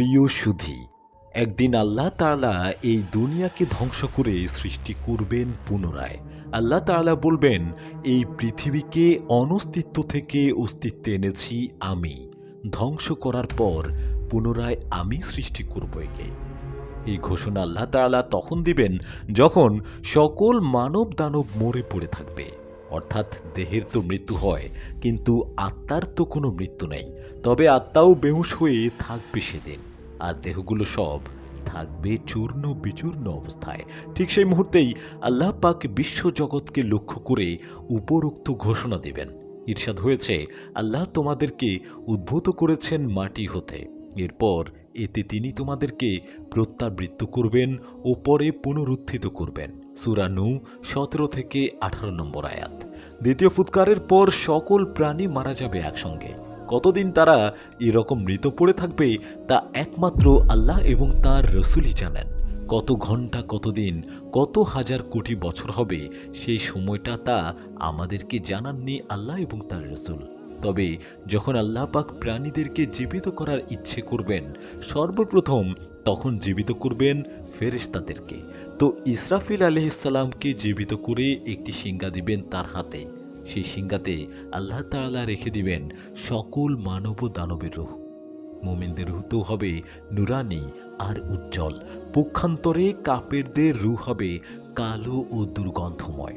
প্রিয় সুধি, একদিন আল্লাহ তাআলা এই দুনিয়াকে ধ্বংস করে সৃষ্টি করবেন পুনরায়। আল্লাহ তাআলা বলবেন, এই পৃথিবীকে অনস্তিত্ব থেকে অস্তিত্বে এনেছি আমি। ধ্বংস করার পর পুনরায় আমি সৃষ্টি করব একে। এই ঘোষণা আল্লাহ তাআলা তখন দিবেন যখন সকল মানব দানব মরে পড়ে থাকবে। অর্থাৎ দেহের তো মৃত্যু হয়, কিন্তু আত্মার তো কোনো মৃত্যু নেই। তবে আত্মাও বেহুশ হয়ে থাকবে সেদিন। আর দেহগুলো সব থাকবে চূর্ণ বিচূর্ণ অবস্থায়। ঠিক সেই মুহূর্তেই আল্লাহ পাক বিশ্ব জগৎকে লক্ষ্য করে উপরোক্ত ঘোষণা দেবেন। ঈর্ষাদ হয়েছে, আল্লাহ তোমাদেরকে উদ্ভূত করেছেন মাটি হতে। এরপর এতে তিনি তোমাদেরকে প্রত্যাবৃত্ত করবেন ও পরে পুনরুত্থিত করবেন। সুরানু সতেরো থেকে আঠারো নম্বর আয়াত। দ্বিতীয় ফুৎকারের পর সকল প্রাণী মারা যাবে একসঙ্গে। কতদিন তারা এরকম মৃত পড়ে থাকবে তা একমাত্র আল্লাহ এবং তার রসুলই জানেন। কত ঘণ্টা, কতদিন, কত হাজার কোটি বছর হবে সেই সময়টা তা আমাদেরকে জানাননি আল্লাহ এবং তার রসুল। তবে যখন আল্লাহ পাক প্রাণীদেরকে জীবিত করার ইচ্ছে করবেন, সর্বপ্রথম তখন জীবিত করবেন ফেরেশতাদেরকে। তো ইসরাফিল আলহিসাল্লামকে জীবিত করে একটি সিঙ্গা দিবেন তার হাতে। সেই সিঙ্গাতে আল্লাহ তাআলা রেখে দিবেন সকল মানব দানবের রূহ মোমেনদের রুহ তো হবে নুরানি আর উজ্জ্বল। পক্ষান্তরে কাপেরদের রু হবে কালো ও দুর্গন্ধময়।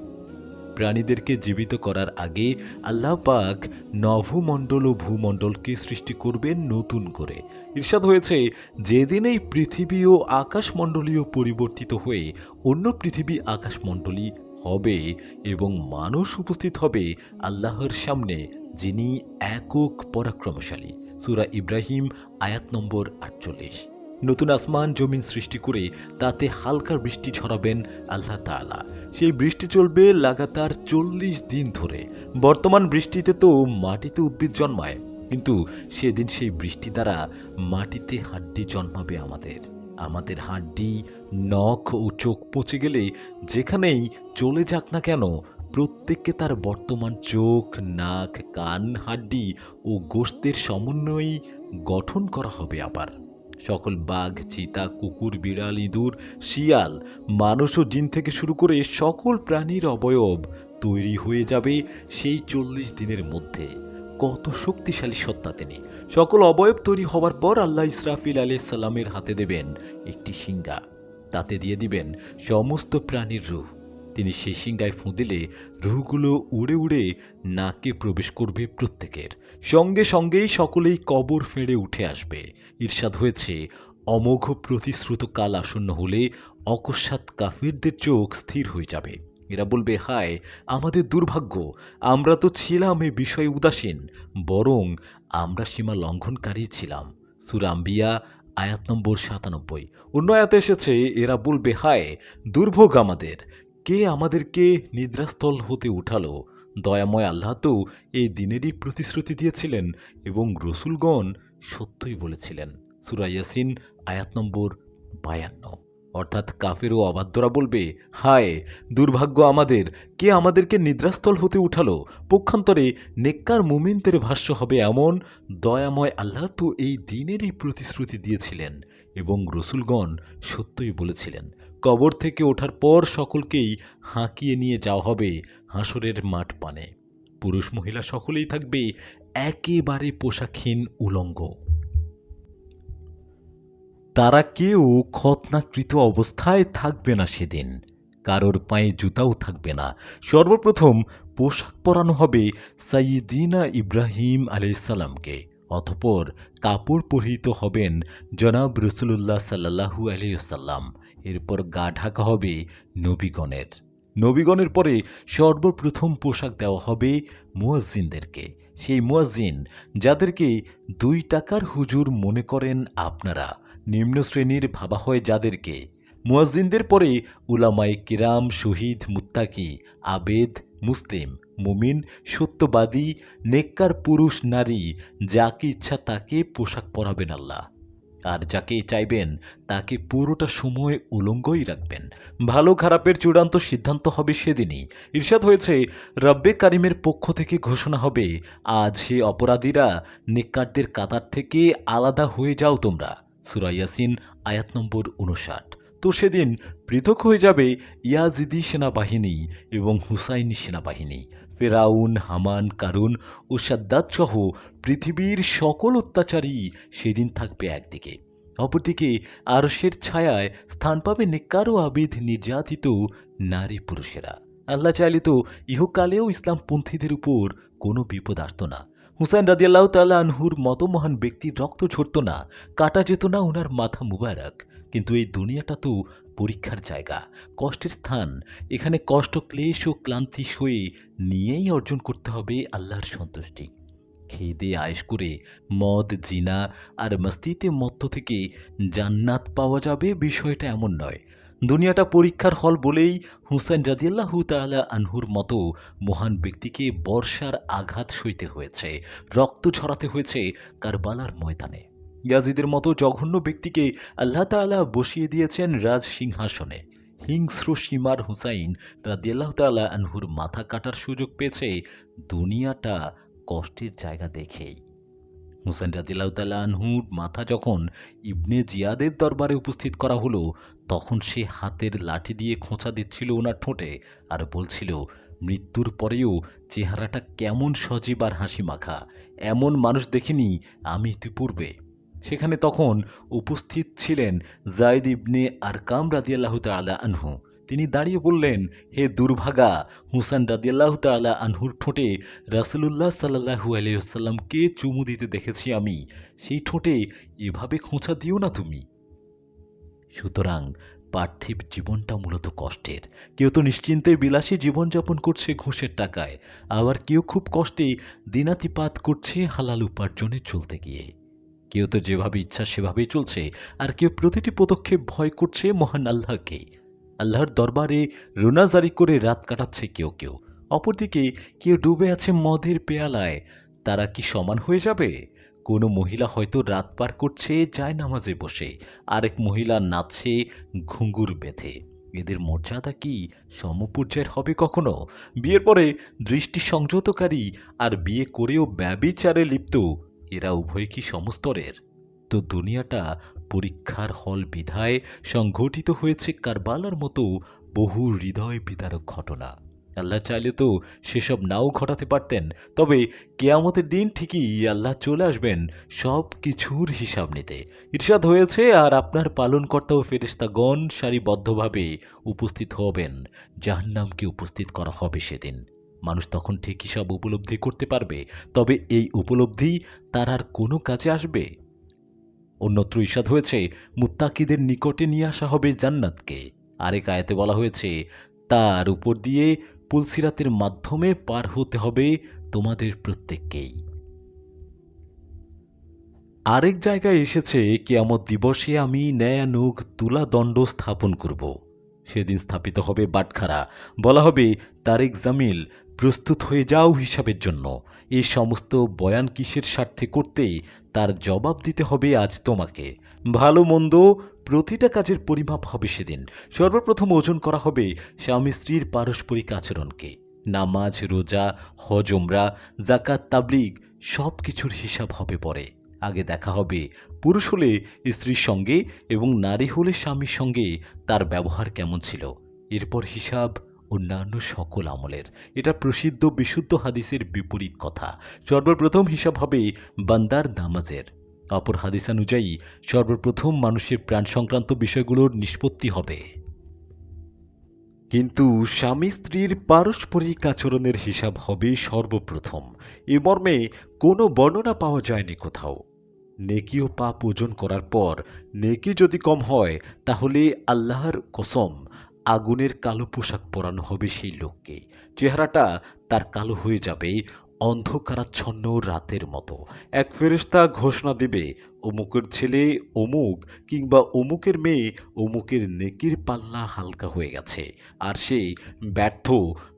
প্রাণীদেরকে জীবিত করার আগে আল্লাহ পাক নভমণ্ডল ও ভূমণ্ডলকে সৃষ্টি করবেন নতুন করে। ঈর্ষাদ হয়েছে, যেদিন এই পৃথিবী ও আকাশমণ্ডলীয় পরিবর্তিত হয়ে অন্য পৃথিবী আকাশমণ্ডলী হবে এবং মানুষ উপস্থিত হবে আল্লাহর সামনে যিনি একক পরাক্রমশালী। সুরা ইব্রাহিম, আয়াত নম্বর আটচল্লিশ। নতুন আসমান জমিন সৃষ্টি করে তাতে হালকা বৃষ্টি ঝরাবেন আল্লাহ তাআলা। সেই বৃষ্টি চলবে লাগাতার চল্লিশ দিন ধরে। বর্তমান বৃষ্টিতে তো মাটিতে উদ্ভিদ জন্মায়, কিন্তু সেদিন সেই বৃষ্টি দ্বারা মাটিতে হাড্ডি জন্মাবে আমাদের। আমাদের হাড্ডি নখ ও চোখ পচে গেলে যেখানেই চলে যাক না কেন, প্রত্যেককে তার বর্তমান চোখ, নাক, কান, হাড্ডি ও গোশতের সমন্বয়েই গঠন করা হবে আবার। সকল বাঘ, চিতা, কুকুর, বিড়াল, ইঁদুর, শিয়াল, মানুষ ও জিন থেকে শুরু করে সকল প্রাণীর অবয়ব তৈরি হয়ে যাবে সেই চল্লিশ দিনের মধ্যে। কত শক্তিশালী সত্তা তিনি। সকল অবয়ব তৈরি হওয়ার পর আল্লাহ ইসরাফিল আলি সাল্লামের হাতে দেবেন একটি সিঙ্গা তাতে দিয়ে দিবেন সমস্ত প্রাণীর রূহ তিনি সেই সিংগায় ফুঁ দিলে রুহগুলো উড়ে উড়ে নাকে প্রবেশ করবে প্রত্যেকের। সঙ্গে সঙ্গেই সকলেই কবর ফেড়ে উঠে আসবে। ঈর্ষাদ হয়েছে, অমোঘ প্রতিশ্রুত কাল আসন্ন হলে অকস্মাৎ কাফিরদের চোখ স্থির হয়ে যাবে। এরা বলবে, হায়, আমাদের দুর্ভাগ্য, আমরা তো ছিলাম এ বিষয়ে উদাসীন, বরং আমরা সীমা লঙ্ঘনকারী ছিলাম। সুরাম্বিয়া আয়াত নম্বর সাতানব্বই। অন্য আয়াতে এসেছে, এরা বলবে, হায়, দুর্ভোগ আমাদের। কে আমাদেরকে নিদ্রাস্থল হতে উঠালো? দয়াময় আল্লাহ তো এই দিনেরই প্রতিশ্রুতি দিয়েছিলেন এবং রসুলগণ সত্যই বলেছিলেন। সুরাইয়াসিন আয়াত নম্বর বায়ান্ন। অর্থাৎ কাফের ও অবাধ্যরা বলবে, হায়, দুর্ভাগ্য আমাদের, কে আমাদেরকে নিদ্রাস্থল হতে উঠালো? পক্ষান্তরে নেককার মুমিনদের ভাষ্য হবে এমন, দয়াময় আল্লাহ তো এই দিনেরই প্রতিশ্রুতি দিয়েছিলেন এবং রসুলগণ সত্যই বলেছিলেন, কবর থেকে ওঠার পর সকলকেই হাঁকিয়ে নিয়ে যাওয়া হবে হাঁসরের মাঠ পানে। পুরুষ মহিলা সকলেই থাকবে একেবারে পোশাকহীন উলঙ্গ। তারা কেউ খতনাকৃত অবস্থায় থাকবে না সেদিন। কারোর পায়ে জুতাও থাকবে না। সর্বপ্রথম পোশাক পরানো হবে সাইয়িদিনা ইব্রাহিম আলাইসাল্লামকে অতপর কাপড় পরিহিত হবেন জনাব রসুল্লাহ সাল্লাহু আলিয়াল্লাম এরপর গা ঢাকা হবে নবীগণের। নবীগণের পরে সর্বপ্রথম পোশাক দেওয়া হবে মুয়াজ্জিনদেরকে। সেই মুয়াজ্জিন যাদেরকে দুই টাকার হুজুর মনে করেন আপনারা। নিম্ন শ্রেণির ভাবা হয় যাদেরকে। মুয়াজ্জিনদের পরে উলামাই কিরাম, শহীদ, মুত্তাকি, আবেদ, মুসলিম, মুমিন, সত্যবাদী, নেককার পুরুষ, নারী, যাকে ইচ্ছা তাকে পোশাক পরাবেন আল্লাহ। আর যাকে চাইবেন তাকে পুরোটা সময় উলঙ্গই রাখবেন। ভালো খারাপের চূড়ান্ত সিদ্ধান্ত হবে সেদিনই। ঈর্ষাদ হয়েছে, রব্বে কারিমের পক্ষ থেকে ঘোষণা হবে, আজ হে অপরাধীরা নিকারদের কাতার থেকে আলাদা হয়ে যাও তোমরা। সুরাইয়াসিন আয়াত নম্বর উনষাট তো সেদিন পৃথক হয়ে যাবে ইয়াজিদি সেনাবাহিনী এবং হুসাইনি সেনাবাহিনী। ফেরাউন, হামান, কারুন ও সাদ্দাত সহ পৃথিবীর সকল অত্যাচারী সেদিন থাকবে একদিকে। অপরদিকে আরশের ছায়ায় স্থান পাবে নেকারো আবিদ নির্যাতিত নারী পুরুষেরা। আল্লাহ চাইলে তো ইহকালেও ইসলামপন্থীদের উপর কোনো বিপদ আসত না। হুসাইন রাদিয়াল্লাহ তাল্লাহ আনহুর মতো মহান ব্যক্তির রক্ত ঝরত না, কাটা যেত না ওনার মাথা মুবারক। কিন্তু এই দুনিয়াটা তো পরীক্ষার জায়গা, কষ্টের স্থান। এখানে কষ্ট, ক্লেশ ও ক্লান্তি সয়ে নিয়েই অর্জন করতে হবে আল্লাহর সন্তুষ্টি। খেয়ে আয়েস করে মদ, জিনা আর মস্তিতে মত্ত থেকে জান্নাত পাওয়া যাবে বিষয়টা এমন নয়। দুনিয়াটা পরীক্ষার হল বলেই হুসেন জাদিয়াল্লাহু তাআলা আনহুর মতো মহান ব্যক্তিকে বর্ষার আঘাত সইতে হয়েছে, রক্ত ছড়াতে হয়েছে কারবালার ময়দানে। ইয়াজিদের মতো জঘন্য ব্যক্তিকে আল্লাহ তাআলা বসিয়ে দিয়েছেন রাজ সিংহাসনে। হিংস্র সীমার হুসাইন রাদিয়াল্লাহ তাআলা আনহুর মাথা কাটার সুযোগ পেয়েছে দুনিয়াটা কষ্টের জায়গা দেখেই। হুসেন আনহুর মাথা যখন ইবনে জিয়াদের দরবারে উপস্থিত করা হলো, তখন সে হাতের লাঠি দিয়ে খোঁচা দিচ্ছিল ওনার ঠোঁটে আর বলছিল, মৃত্যুর পরেও চেহারাটা কেমন সজীব আর হাসি মাখা। এমন মানুষ দেখিনি আমি ইতিপূর্বে। সেখানে তখন উপস্থিত ছিলেন জায়দ ইবনে আরকাম রাদিয়াল্লাহ তাআলা আনহু। তিনি দাঁড়িয়ে বললেন, হে দুর্ভাগা হুসান রাদিয়াল্লাহ তাআলা আনহুর ঠোঁটে রাসূলুল্লাহ সাল্লাহু আলাইসাল্লামকে চুমু দিতে দেখেছি আমি? সেই ঠোঁটে এভাবে খোঁচা দিও না তুমি। সুতরাং পার্থিব জীবনটা মূলত কষ্টের। কেউ তো নিশ্চিন্তে বিলাসী জীবনযাপন করছে ঘুষের টাকায়, আবার কেউ খুব কষ্টে দিনাতিপাত করছে হালাল উপার্জনে চলতে গিয়ে। কেউ তো যেভাবে ইচ্ছা সেভাবেই চলছে, আর কেউ প্রতিটি পদক্ষেপ ভয় করছে মহান আল্লাহকে। আল্লাহর দরবারে রোনাজারি করে রাত কাটাচ্ছে কেউ কেউ। অপরদিকে কেউ ডুবে আছে মদের পেয়ালায়। তারা কি সমান হয়ে যাবে? কোনো মহিলা হয়তো রাত পার করছে, যায় নামাজে বসে। আরেক মহিলা নাচছে ঘুঙ্গুর বেঁধে। এদের মর্যাদা কি সমপর্যায়ের হবে কখনো? বিয়ের পরে দৃষ্টি সংযতকারী আর বিয়ে করেও ব্যবিচারে লিপ্ত। এরা উভয় কি সমস্তরের? তো দুনিয়াটা পরীক্ষার হল বিধায় সংঘটিত হয়েছে কারবালার মতো বহু হৃদয় বিদারক ঘটনা। আল্লাহ চাইলে তো সেসব নাও ঘটাতে পারতেন, তবে কেয়ামতের দিন ঠিকই আল্লাহ চলে আসবেন সব কিছুর হিসাব নিতে। ঈর্ষাদ হয়েছে আর আপনার পালনকর্তা ও ফেরিস্তাগণ সারিবদ্ধভাবে উপস্থিত হবেন, জাহান্নামকে উপস্থিত করা হবে সেদিন। মানুষ তখন ঠিকই সব উপলব্ধি করতে পারবে, তবে এই উপলব্ধি তার আর কোনো কাজে আসবে? অন্যত্র ইসাদ হয়েছে, মুত্তাকিদের নিকটে নিয়ে আসা হবে জান্নাতকে। আরেক আয়াতে বলা হয়েছে, তার উপর দিয়ে পুলসিরাতের মাধ্যমে পার হতে হবে তোমাদের প্রত্যেককেই। আরেক জায়গায় এসেছে, কেয়ামত দিবসে আমি ন্যায়ানুগ তুলাদণ্ড স্থাপন করব। সেদিন স্থাপিত হবে বাটখারা। বলা হবে, তারেক জামিল, প্রস্তুত হয়ে যাও হিসাবের জন্য। এই সমস্ত বয়ান কিসের স্বার্থে করতে তার জবাব দিতে হবে আজ তোমাকে। ভালো মন্দ প্রতিটা কাজের পরিমাপ হবে সেদিন। সর্বপ্রথম ওজন করা হবে স্বামী স্ত্রীর পারস্পরিক আচরণকে। নামাজ, রোজা, হজ ওমরা জাকাত তাবলিগ সব কিছুর হিসাব হবে পরে। আগে দেখা হবে। পুরুষ হলে স্ত্রীর সঙ্গে এবং নারী হলে স্বামীর সঙ্গে তার ব্যবহার কেমন ছিল? এরপর হিসাব অন্যান্য সকল আমলের। এটা প্রসিদ্ধ বিশুদ্ধ হাদিসের বিপরীত কথা। সর্বপ্রথম হিসাব হবে বান্দার নামাজের। অপর হাদিস অনুযায়ী, সর্বপ্রথম মানুষের প্রাণ সংক্রান্ত বিষয়গুলোর নিষ্পত্তি হবে। কিন্তু স্বামী স্ত্রীর পারস্পরিক আচরণের হিসাব হবে সর্বপ্রথম। এ মর্মে কোনো বর্ণনা পাওয়া যায়নি কোথাও। নেকি ও পাপ ওজন করার পর নেকি যদি কম হয়, তাহলে আল্লাহর কসম, আগুনের কালো পোশাক পরানো হবে সেই লোককে। চেহারাটা তার কালো হয়ে যাবে অন্ধকারাচ্ছন্ন রাতের মতো। এক ফেরেশতা ঘোষণা দিবে, অমুকের ছেলে অমুক কিংবা অমুকের মেয়ে অমুকের নেকির পাল্লা হালকা হয়ে গেছে, আর সে ব্যর্থ,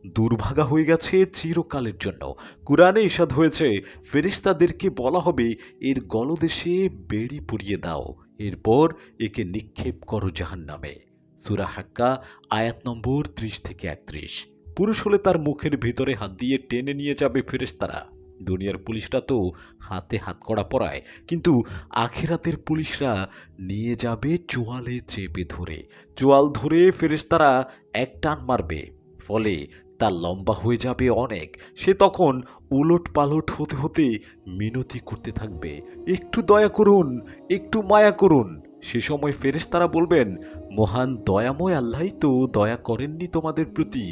দুর্ভাগা হয়ে গেছে চিরকালের জন্য। কোরআনে ইসাদ হয়েছে ফেরিস্তাদেরকে বলা হবে, এর গলদেশে বেড়ি পুড়িয়ে দাও, এরপর একে নিক্ষেপ করো জাহান নামে সুরা হাক্কা, আয়াত নম্বর ত্রিশ থেকে একত্রিশ। পুরুষ হলে তার মুখের ভিতরে হাত দিয়ে টেনে নিয়ে যাবে ফেরেশতারা। দুনিয়ার পুলিশরা তো হাতে হাত করা পড়ায় কিন্তু আখেরাতের পুলিশরা নিয়ে যাবে চোয়ালে চেপে ধরে। চোয়াল ধরে ফেরেশতারা এক টান মারবে, ফলে তা লম্বা হয়ে যাবে অনেক। সে তখন উলট পালট হতে হতে মিনতি করতে থাকবে। একটু দয়া করুন, একটু মায়া করুন। সে সময় ফেরেশতারা বলবেন, মহান দয়াময় আল্লাহই তো দয়া করেননি তোমাদের প্রতি,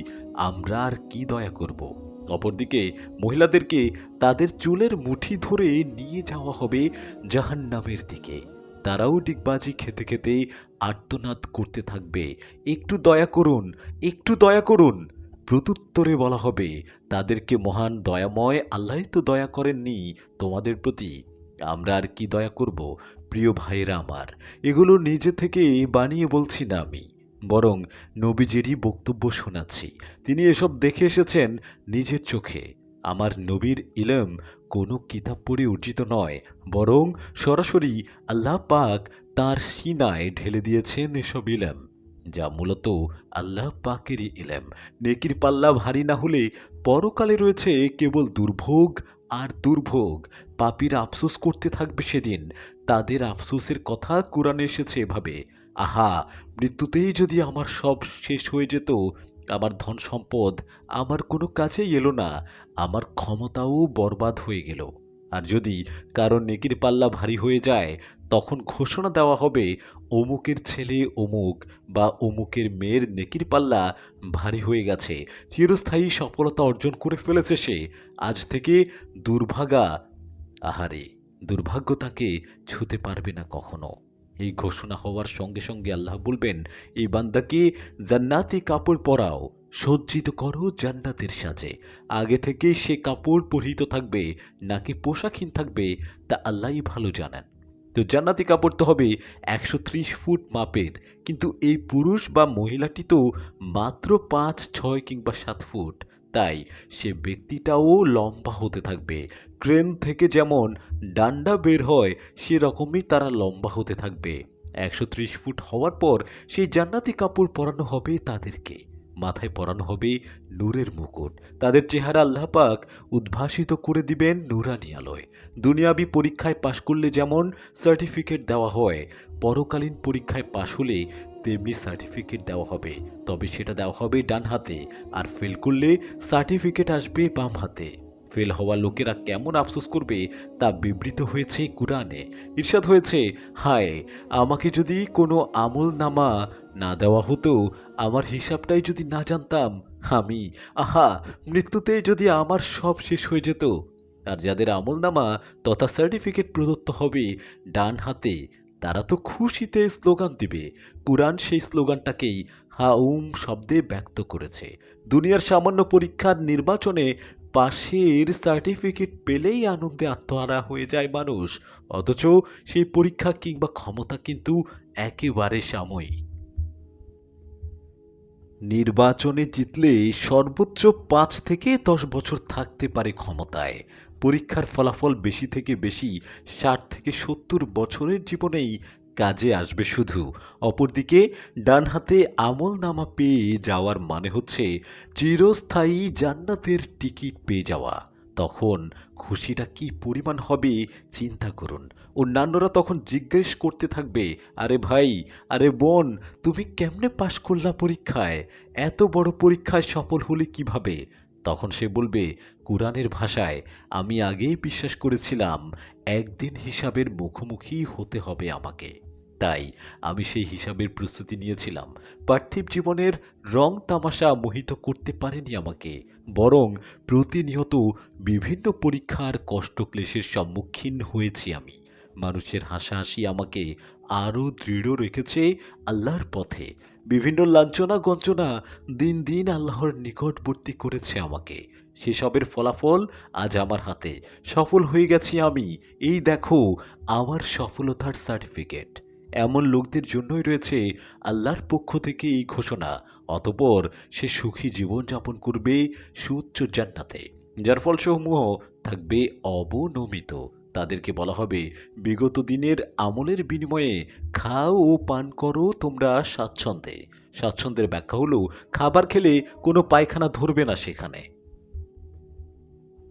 আমরা আর কি দয়া করব? অপরদিকে মহিলাদেরকে তাদের চুলের মুঠি ধরে নিয়ে যাওয়া হবে জাহান্নামের দিকে। তারাও ডিগবাজি খেতে খেতে আর্তনাদ করতে থাকবে। একটু দয়া করুন, একটু দয়া করুন। প্রত্যুত্তরে বলা হবে, তাদেরকে মহান দয়াময় আল্লাহ তো দয়া করেননি তোমাদের প্রতি, আমরা আর কি দয়া করব? প্রিয় ভাইরা আমার, এগুলো নিজে থেকে বানিয়ে বলছি না আমি, বরং নবীজেরই বক্তব্য শোনাচ্ছি। তিনি এসব দেখে এসেছেন নিজের চোখে। আমার নবীর ইলম কোনো কিতাব পড়ে অর্জিত নয়, বরং সরাসরি আল্লাহ পাক তার সিনায় ঢেলে দিয়েছেন এসব ইলম, যা মূলত আল্লাহ পাকেরই ইলম। নেকির পাল্লা ভারী না হলে পরকালে রয়েছে কেবল দুর্ভোগ আর দুর্ভোগ। পাপির আফসোস করতে থাকবে সেদিন। তাদের আফসোসের কথা কোরআনে এসেছে এভাবে। আহা, মৃত্যুতেই যদি আমার সব শেষ হয়ে যেত, আমার ধন সম্পদ আমার কোনো কাজেই এলো না, আমার ক্ষমতাও বরবাদ হয়ে গেল। আর যদি কারও নেকির পাল্লা ভারী হয়ে যায় তখন ঘোষণা দেওয়া হবে, অমুকের ছেলে অমুক বা অমুকের মেয়ের নেকির পাল্লা ভারী হয়ে গেছে, চিরস্থায়ী সফলতা অর্জন করে ফেলেছে সে। আজ থেকে দুর্ভাগা, আহারে, দুর্ভাগ্য তাকে ছুতে পারবে না কখনো। এই ঘোষণা হওয়ার সঙ্গে সঙ্গে আল্লাহ বলবেন, এই বান্দাকে জান্নাতি কাপড় পরাও, সজ্জিত করো জান্নাতের সাজে। আগে থেকে সে কাপড় পরিহিত থাকবে, নাকি পোশাকহীন থাকবে, তা আল্লাহই ভালো জানেন। তো জান্নাতি কাপড় তো হবে একশো ত্রিশ ফুট মাপের। কিন্তু এই পুরুষ বা মহিলাটি তো মাত্র পাঁচ, ছয় কিংবা সাত ফুট। তাই সে ব্যক্তিটাও লম্বা হতে থাকবে। ক্রেন থেকে যেমন ডান্ডা বের হয়, সেরকমই তারা লম্বা হতে থাকবে। একশো ত্রিশ ফুট হওয়ার পর সেই জান্নাতি কাপড় পরানো হবে তাদেরকে। মাথায় পরানো হবে নূরের মুকুট। তাদের চেহারা আল্লাহ পাক উদ্ভাসিত করে দিবেন নুরানি আলোয়। দুনিয়াবি পরীক্ষায় পাশ করলে যেমন সার্টিফিকেট দেওয়া হয়, পরকালীন পরীক্ষায় পাশ হলে তেমনি সার্টিফিকেট দেওয়া হবে। তবে সেটা দেওয়া হবে ডান হাতে আর ফেল করলে সার্টিফিকেট আসবে বাম হাতে। ফেল হওয়া লোকেরা কেমন আফসোস করবে তা বিবৃত হয়েছে কোরআনে। ঈর্ষাদ হয়েছে, হায়, আমাকে যদি কোনো আমল নামা না দেওয়া হতো আমার হিসাবটাই যদি না জানতাম, আমি, আহা, মৃত্যুতে যদি আমার সব শেষ হয়ে যেত। আর যাদের আমল নামা তথা সার্টিফিকেট প্রদত্ত হবে ডান হাতে, তারা তো খুশিতে স্লোগান দিবে। কুরআন সেই স্লোগানটাকেই হাউম শব্দে ব্যক্ত করেছে। দুনিয়ার সামান্য পরীক্ষার নির্বাচনে পাশের সার্টিফিকেট পেলেই আনন্দে আত্মহারা হয়ে যায় মানুষ। অথচ সেই পরীক্ষা কিংবা ক্ষমতা কিন্তু একেবারে সাময়িক। নির্বাচনে জিতলে সর্বোচ্চ পাঁচ থেকে দশ বছর থাকতে পারে ক্ষমতায়। পরীক্ষার ফলাফল বেশি থেকে বেশি ষাট থেকে সত্তর বছরের জীবনেই কাজে আসবে শুধু। অপরদিকে ডান হাতে আমল নামা পেয়ে যাওয়ার মানে হচ্ছে চিরস্থায়ী জান্নাতের টিকিট পেয়ে যাওয়া। তখন খুশিটা কি পরিমাণ হবে, চিন্তা করুন। অন্যান্যরা তখন জিজ্ঞেস করতে থাকবে, আরে ভাই, আরে বোন, তুমি কেমনে পাশ করলা পরীক্ষায়? এত বড় পরীক্ষায় সফল হলে কীভাবে? তখন সে বলবে, কোরআনের ভাষায় আমি আগেই বিশ্বাস করেছিলাম, একদিন হিসাবের মুখোমুখি হতে হবে আমাকে। তাই আমি সেই হিসাবের প্রস্তুতি নিয়েছিলাম। পার্থিব জীবনের রং তামাশা মোহিত করতে পারেনি আমাকে, বরং প্রতিনিয়ত বিভিন্ন পরীক্ষার কষ্ট ক্লেশের সম্মুখীন হয়েছি আমি। মানুষের হাসাহাসি আমাকে আরও দৃঢ় রেখেছে আল্লাহর পথে। বিভিন্ন লাঞ্ছনা গঞ্চনা দিন দিন আল্লাহর নিকটবর্তী করেছে আমাকে। সেসবের ফলাফল আজ আমার হাতে। সফল হয়ে গেছি আমি। এই দেখো, আমার সফলতার সার্টিফিকেট। এমন লোকদের জন্যই রয়েছে আল্লাহর পক্ষ থেকে এই ঘোষণা। অতপর সে সুখী জীবনযাপন করবে সুউচ্চ জান্নাতে। যার ফলসমূহ থাকবে অবনমিত। তাদেরকে বলা হবে, বিগত দিনের আমলের বিনিময়ে খাও ও পান করো তোমরা স্বাচ্ছন্দ্যে। স্বাচ্ছন্দ্যের ব্যাখ্যা হলো, খাবার খেলে কোনো পায়খানা ধরবে না সেখানে।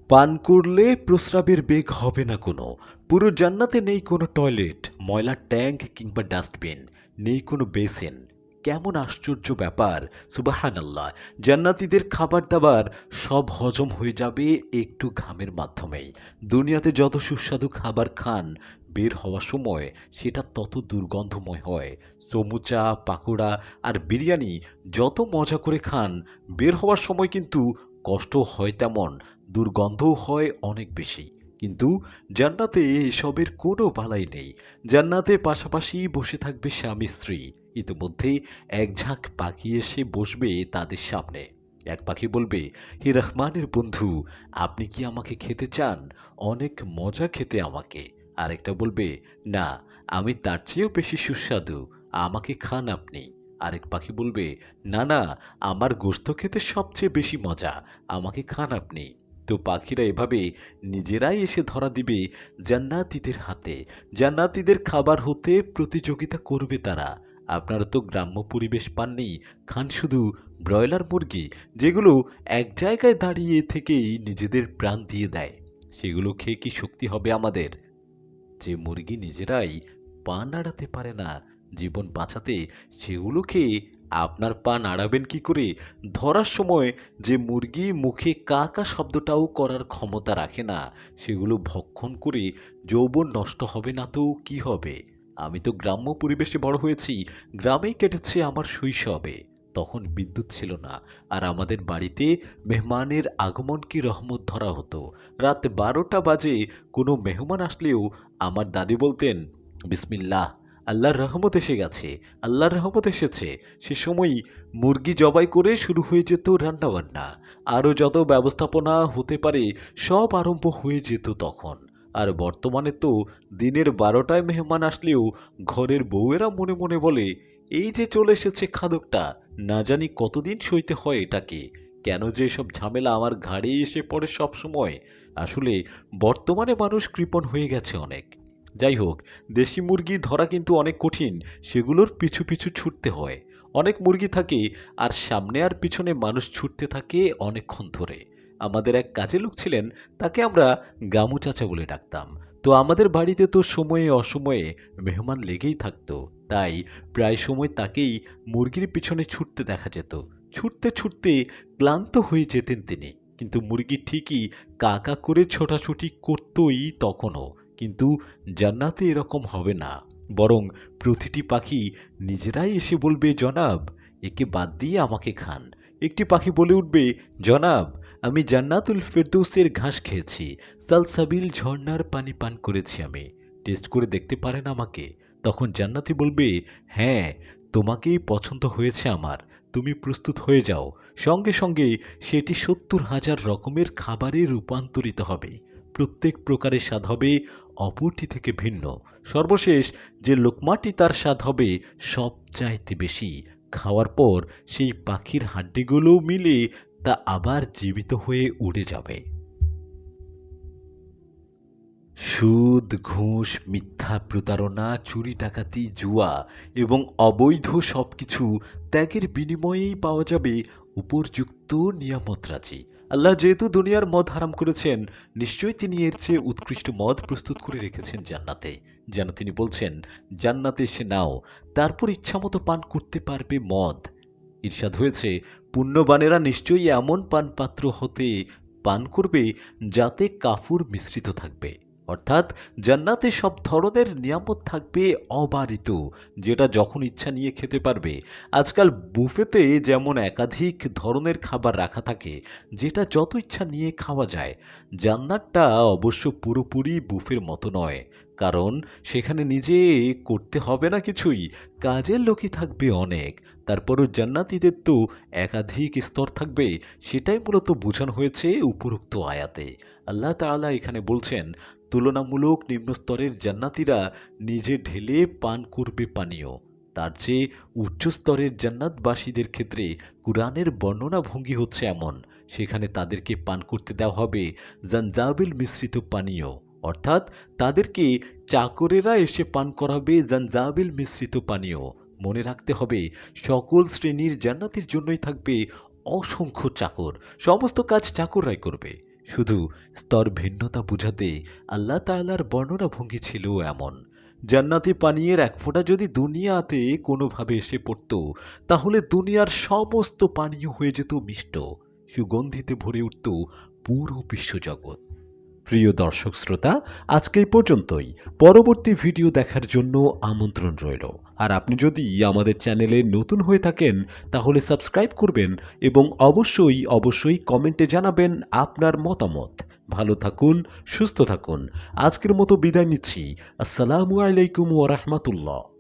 পান করলে প্রস্রাবের বেগ হবে না কোনো। পুরো জান্নাতে নেই কোনো টয়লেট ময়লার ট্যাঙ্ক কিংবা ডাস্টবিন, নেই কোনো বেসিন। কেমন আশ্চর্য ব্যাপার সুবাহান আল্লাহ জান্নাতিদের খাবার দাবার সব হজম হয়ে যাবে একটু ঘামের মাধ্যমেই। দুনিয়াতে যত সুস্বাদু খাবার খান, বের হওয়ার সময় সেটা তত দুর্গন্ধময় হয়। সমুচা, পাকোড়া আর বিরিয়ানি যত মজা করে খান, বের হওয়ার সময় কিন্তু কষ্ট হয় তেমন, দুর্গন্ধও হয় অনেক বেশি। কিন্তু জান্নাতে এসবের কোনো বালাই নেই। জান্নাতে পাশাপাশি বসে থাকবে স্বামী স্ত্রী ইতিমধ্যে এক ঝাঁক পাখি এসে বসবে তাদের সামনে। এক পাখি বলবে, হে রহমানের বন্ধু, আপনি কি আমাকে খেতে চান? অনেক মজা খেতে আমাকে। আরেকটা বলবে, না, আমি তার চেয়েও বেশি সুস্বাদু, আমাকে খান আপনি। আরেক পাখি বলবে, না না, আমার গোস্ত খেতে সবচেয়ে বেশি মজা, আমাকে খান আপনি। তো পাখিরা এভাবে নিজেরাই এসে ধরা দিবে জান্নাতিদের হাতে। জান্নাতিদের খাবার হতে প্রতিযোগিতা করবে তারা। আপনারা তো গ্রাম্য পরিবেশ পাননি। খান শুধু ব্রয়লার মুরগি, যেগুলো এক জায়গায় দাঁড়িয়ে থেকেই নিজেদের প্রাণ দিয়ে দেয়। সেগুলো খেয়ে কি শক্তি হবে আমাদের? যে মুরগি নিজেরাই পা নাড়াতে পারে না, জীবন বাঁচাতে সেগুলো খেয়ে আপনার পা নাড়াবেন কি করে? ধরার সময় যে মুরগি মুখে কা কা শব্দটাও করার ক্ষমতা রাখে না, সেগুলো ভক্ষণ করে যৌবন নষ্ট হবে না তো কি হবে? আমি তো গ্রাম্য পরিবেশে বড় হয়েছি, গ্রামেই কেটেছে আমার শৈশবে। তখন বিদ্যুৎ ছিল না, আর আমাদের বাড়িতে মেহমানের আগমনকে রহমত ধরা হতো। রাত বারোটা বাজে কোনো মেহমান আসলেও আমার দাদি বলতেন, বিসমিল্লাহ, আল্লাহর রহমত এসে গেছে, আল্লাহর রহমত এসেছে। সে সময়ই মুরগি জবাই করে শুরু হয়ে যেত রান্নাবান্না। আরও যত ব্যবস্থাপনা হতে পারে, সব আরম্ভ হয়ে যেত তখন। আর বর্তমানে তো দিনের বারোটায় মেহমান আসলেও ঘরের বউয়েরা মনে মনে বলে, এই যে চলে এসেছে খাদকটা, না জানি কতদিন সইতে হয় এটাকে? কেন যে সব ঝামেলা আমার ঘাড়ে এসে পড়ে সব সময় আসলে বর্তমানে মানুষ কৃপণ হয়ে গেছে অনেক। যাই হোক, দেশি মুরগি ধরা কিন্তু অনেক কঠিন, সেগুলোর পিছু পিছু ছুটতে হয়। অনেক মুরগি থাকে আর সামনে আর পিছনে মানুষ ছুটতে থাকে অনেকক্ষণ ধরে। আমাদের এক কাজে লোক ছিলেন, তাকে আমরা গামু চাচা বলে ডাকতাম। তো আমাদের বাড়িতে তো সময়ে অসময়ে মেহমান লেগেই থাকতো, তাই প্রায় সময় তাকেই মুরগির পিছনে ছুটতে দেখা যেত। ছুটতে ছুটতে ক্লান্ত হয়ে যেতেন তিনি। কিন্তু মুরগি ঠিকই কাকা করে ছোটাছুটি করতই তখনও। কিন্তু জান্নাতে এরকম হবে না। বরং প্রতিটি পাখি নিজেরাই এসে বলবে, জনাব, একে বাদ দিয়ে আমাকে খান। একটি পাখি বলে উঠবে, জনাব আমি জান্নাতুল ফেরদৌসের ঘাস খেয়েছি, সালসাবিল ঝর্ণার পানি পান করেছি আমি। টেস্ট করে দেখতে পারেন আমাকে। তখন জান্নাতি বলবে হ্যাঁ তোমাকেই পছন্দ হয়েছে আমার। তুমি প্রস্তুত হয়ে যাও। সঙ্গে সঙ্গে সেটি সত্তর হাজার রকমের খাবারে রূপান্তরিত হবে। প্রত্যেক প্রকারের স্বাদ হবে অপরটি থেকে ভিন্ন। সর্বশেষ যে লোকমাটি তার স্বাদ হবে সবচাইতে বেশি। খাওয়ার পর সেই পাখির হাড্ডিগুলোও মিলে তা আবার জীবিত হয়ে উড়ে যাবে। সুদ, ঘুষ, মিথ্যা প্রতারণা, চুরি ডাকাতি, জুয়া এবং অবৈধ সব কিছু ত্যাগের বিনিময়েই পাওয়া যাবে উপরযুক্ত নিয়ামতরাজি আল্লাহ যেহেতু দুনিয়ার মদ হারাম করেছেন, নিশ্চয়ই তিনি এর চেয়ে উৎকৃষ্ট মদ প্রস্তুত করে রেখেছেন জান্নাতে। যেন তিনি বলছেন, জান্নাতে এসে নাও, তারপর ইচ্ছামতো পান করতে পারবে মদ। ঈর্ষাদ হয়েছে, পুণ্যবানেরা নিশ্চয়ই এমন পানপাত্র হতে পান করবে যাতে কাফুর মিশ্রিত থাকবে। অর্থাৎ জান্নাতে সব ধরনের নিয়ামত থাকবে অবারিত, যেটা যখন ইচ্ছা নিয়ে খেতে পারবে। আজকাল বুফেতে যেমন একাধিক ধরনের খাবার রাখা থাকে, যেটা যত ইচ্ছা নিয়ে খাওয়া যায়, জান্নাতটা অবশ্য পুরোপুরি বুফের মতো নয়। কারণ সেখানে নিজে করতে হবে না কিছুই, কাজের লোকই থাকবে অনেক। তারপরও জান্নাতিদের তো একাধিক স্তর থাকবে, সেটাই মূলত বোঝানো হয়েছে উপরোক্ত আয়াতে। আল্লাহ তাআলা এখানে বলছেন, তুলনামূলক নিম্নস্তরের জান্নাতিরা নিজে ঢেলে পান করবে পানীয়। তার চেয়ে উচ্চ স্তরের জান্নাতবাসীদের ক্ষেত্রে কুরআনের বর্ণনা ভঙ্গি হচ্ছে এমন। সেখানে তাদেরকে পান করতে দেওয়া হবে জানজাবিল মিশ্রিত পানীয়। অর্থাৎ তাদেরকে চাকরেরা এসে পান করাবে জানজাবিল মিশ্রিত পানীয়। মনে রাখতে হবে, সকল শ্রেণির জান্নাতের জন্যই থাকবে অসংখ্য চাকর। সমস্ত কাজ চাকররাই করবে। শুধু স্তর ভিন্নতা বোঝাতে আল্লাহ তাআলার বর্ণনা ভঙ্গি ছিল এমন। জান্নাতি পানীয়ের এক ফোঁটা যদি দুনিয়াতে কোনোভাবে এসে পড়তো, তাহলে দুনিয়ার সমস্ত পানীয় হয়ে যেত মিষ্ট। সুগন্ধিতে ভরে উঠত পুরো বিশ্বজগৎ। প্রিয় দর্শক শ্রোতা, আজকে পর্যন্তই। পরবর্তী ভিডিও দেখার জন্য আমন্ত্রণ রইল। আর আপনি যদি আমাদের চ্যানেলে নতুন হয়ে থাকেন, তাহলে সাবস্ক্রাইব করবেন এবং অবশ্যই অবশ্যই কমেন্টে জানাবেন আপনার মতামত। ভালো থাকুন, সুস্থ থাকুন। আজকের মতো বিদায় নিচ্ছি। আসসালামু আলাইকুম ওরহমতুল্লাহ